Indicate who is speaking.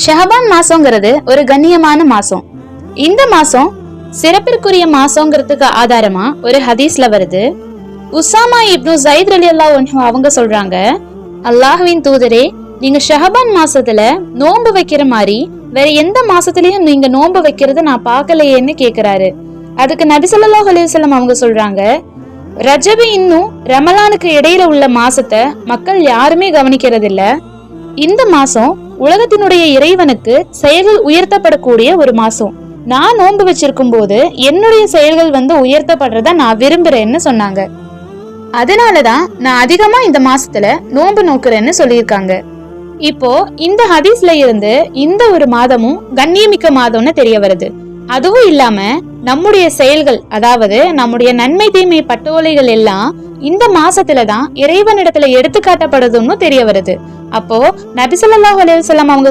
Speaker 1: ஷஹபான் மாசங்கிறது ஒரு கண்ணியமான மாசம். இந்த மாசம் சிறப்பிற்குரிய மாசங்கிறதுக்கு ஆதாரமா ஒரு ஹதீஸ்ல வருது. உசாமா இப்னு ஜயித் அலி அல்லா அவங்க சொல்றாங்க அல்லாஹ்வின் தூதரே நீங்க ஷஹபான் மாசத்துல நோன்பு வைக்கிற மாதிரி வேற எந்த மாசத்துலயும் நீங்க நோன்பு வைக்கிறத நான் பார்க்கலையேன்னு கேக்குறாரு. அதுக்கு நபி ஸல்லல்லாஹு அவங்க சொல்றாங்க ரஜபி இன்னும் ரமலானுக்கு இடையில உள்ள மாசத்தை மக்கள் யாருமே கவனிக்கிறதில்ல. இந்த மாசம் உலகத்தினுடைய இறைவனுக்கு செயல்கள் உயர்த்தப்படக்கூடிய ஒரு மாசம். நான் நோன்பு வச்சிருக்கும் போது என்னுடைய செயல்கள் வந்து உயர்த்தப்படுறத நான் விரும்புறேன்னு சொன்னாங்க. அதனாலதான் நான் அதிகமா இந்த மாசத்துல நோன்பு நோக்குறேன்னு சொல்லியிருக்காங்க. இப்போ இந்த ஹதீஸ்ல இருந்து இந்த ஒரு மாதமும் கண்ணியமிக்க மாதம்னு தெரிய வருது. அதுவும் இல்லாம நம்முடைய செயல்கள் அதாவது நம்முடைய நன்மை தீமை பட்டோலைகள் எல்லாம் இந்த மாசத்துல தான் இறைவனிடத்துல எடுத்துக்காட்டப்படுதுன்னு தெரிய வருது. அப்போ நபிசல்லாஹ் அலைஹி அவங்க